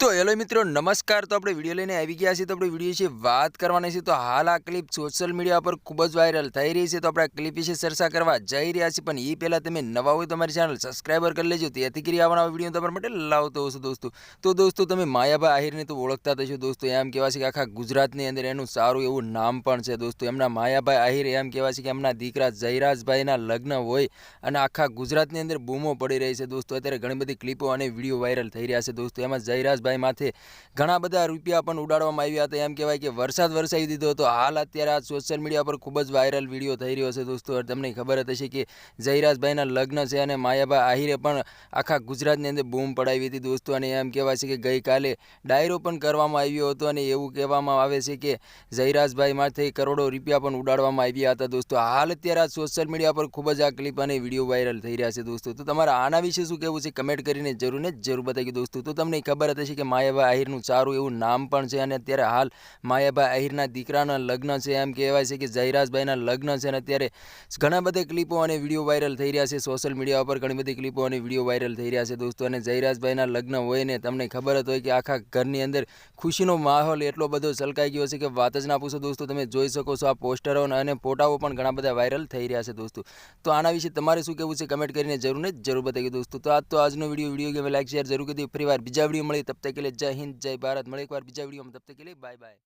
તો હેલો મિત્રો, નમસ્કાર. તો આપણે વીડિયો લઈને આવી ગયા છીએ. તો આપણે વીડિયો વિશે વાત કરવાની છે. તો હાલ આ ક્લિપ સોશિયલ મીડિયા પર ખૂબ જ વાયરલ થઈ રહી છે. તો આપણે આ ક્લિપ વિશે ચર્ચા કરવા જઈ રહ્યા છીએ. પણ એ પહેલાં તમે નવા હોય તો અમારી ચેનલ સબસ્ક્રાઈબર કરી લેજો. તેથી કરી આવવાના વીડિયો તમારા માટે લાવતો હશો દોસ્તો. તો દોસ્તો, તમે માયાભાઈ આહિરને તો ઓળખતા થશો દોસ્તો. એમ કહેવાય છે કે આખા ગુજરાતની અંદર એનું સારું એવું નામ પણ છે, દોસ્તો. એમના માયાભાઈ આહિર એમ કહેવાય છે કે એમના દીકરા જયરાજભાઈના લગ્ન હોય અને આખા ગુજરાતની અંદર બૂમો પડી રહી છે, દોસ્તો. અત્યારે ઘણી બધી ક્લિપો અને વીડિયો વાયરલ થઈ રહ્યા છે, દોસ્તો. એમાં જયરાજભાઈ માથે ઘણા બધા રૂપિયા પણ ઉડાડવામાં આવ્યા હતા. એમ કહેવાય કે વરસાદ વરસાવી દીધો હતો. હાલ અત્યારે આ સોશિયલ મીડિયા પર ખૂબ જ વાયરલ વીડિયો થઈ રહ્યો છે દોસ્તો. તમને ખબર જ હશે કે જયરાજભાઈના લગ્ન છે અને માયાભાઈ આહિરે પણ આખા ગુજરાતની અંદર બૂમ પડાવી હતી દોસ્તો. અને એમ કહેવાય છે કે ગઈકાલે ડાયરો પણ કરવામાં આવ્યો હતો અને એવું કહેવામાં આવે છે કે જયરાજભાઈ માથે કરોડો રૂપિયા પણ ઉડાડવામાં આવ્યા હતા દોસ્તો. હાલ અત્યારે આ સોશિયલ મીડિયા પર ખૂબ જ આ ક્લિપ અને વીડિયો વાયરલ થઈ રહ્યા છે દોસ્તો. તો તમારા આના વિશે શું કહેવું છે? કમેન્ટ કરીને જરૂર ને જરૂર બતાવી દોસ્તો. તો તમને ખબર હતી કે માયાભાઈ આહિરનું સારું એવું નામ પણ છે અને અત્યારે હાલ માયાભાઈ આહિરના દીકરાના લગ્ન છે. એમ કહેવાય છે કે જયરાજભાઈના લગ્ન છે અને અત્યારે ઘણા બધા ક્લિપો અને વીડિયો વાયરલ થઈ રહ્યા છે. સોશિયલ મીડિયા ઉપર ઘણી બધી ક્લિપો અને વીડિયો વાયરલ થઈ રહ્યા છે દોસ્તો. અને જયરાજભાઈના લગ્ન હોય ને તમને ખબર જ હોય કે આખા ઘરની અંદર ખુશીનો માહોલ એટલો બધો છલકાઈ ગયો છે કે વાત જ ના પૂછો દોસ્તો. તમે જોઈ શકો છો આ પોસ્ટરો અને ફોટાઓ પણ ઘણા બધા વાયરલ થઈ રહ્યા છે દોસ્તો. તો આના વિશે તમારે શું કહેવું છે? કમેન્ટ કરીને જરૂર ને જરૂર બતાવી દોસ્તો. તો આજ તો આજનો વીડિયો. વીડિયો ગમે લાઈક, શેર જરૂર કરી ફરી વાર બીજા વીડિયો મળી તબ તક કે લીએ જય હિન્દ જય ભારત મળે એકવાર બીજા વિડીયોમાં તબ તક કે લીએ બાય બાય